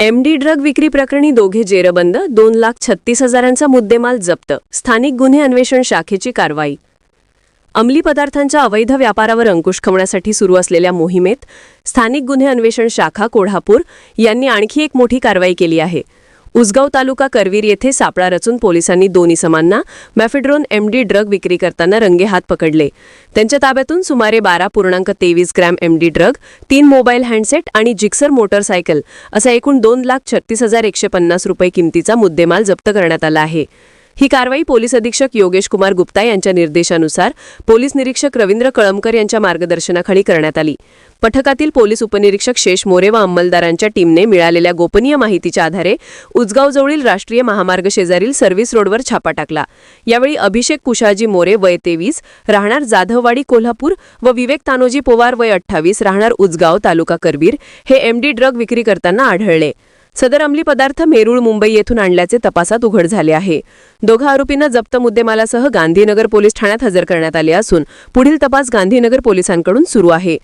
MD drug विक्री प्रकरणी दोघे जेरबंद दोन लाख छत्तीस हजारांचा मुद्देमाल जप्त. स्थानिक गुन्हे अन्वेषण शाखेची कारवाई. अंमली पदार्थांच्या अवैध व्यापारावर अंकुश खवण्यासाठी सुरू असलेल्या मोहिमेत स्थानिक गुन्हे अन्वेषण शाखा कोल्हापूर यांनी आणखी एक मोठी कारवाई केली आहे. उसगाव तालुका करवीर येथे सापळा रचून पोलिसांनी दोन इसमांना मॅफेड्रोन एमडी ड्रग विक्री करताना रंगेहात पकडले. त्यांच्या ताब्यातून सुमारे बारा पूर्णांक तेवीस ग्रॅम एमडी ड्रग तीन मोबाईल हँडसेट आणि जिक्सर मोटरसायकल असा एकूण दोन लाख छत्तीस हजार एकशे पन्नास रुपये किमतीचा मुद्देमाल जप्त करण्यात आला आहे. ही कारवाई पोलीस अधीक्षक योगेश कुमार गुप्ता यांच्या निर्देशानुसार पोलीस निरीक्षक रवींद्र कळमकर यांच्या मार्गदर्शनाखाली करण्यात आली. पथकातील पोलीस उपनिरीक्षक शेष मोरे व अंमलदारांच्या टीमने मिळालेल्या गोपनीय माहितीच्या आधारे उजगावजवळील राष्ट्रीय महामार्ग शेजारील सर्व्हिस रोडवर छापा टाकला. यावेळी अभिषेक कुशाजी मोरे वय तेवीस राहणार जाधववाडी कोल्हापूर व विवेक तानोजी पोवार वय अठ्ठावीस राहणार उजगाव तालुका करवीर हे एमडी ड्रग विक्री करताना आढळले. सदर अंमली पदार्थ मेरूळ मुंबई येथून आणल्याचे तपासात उघड झाले आहे. दोघा आरोपींना जप्त मुद्देमालासह गांधीनगर पोलीस ठाण्यात हजर करण्यात आले असून पुढील तपास गांधीनगर पोलिसांकडून सुरू आहे.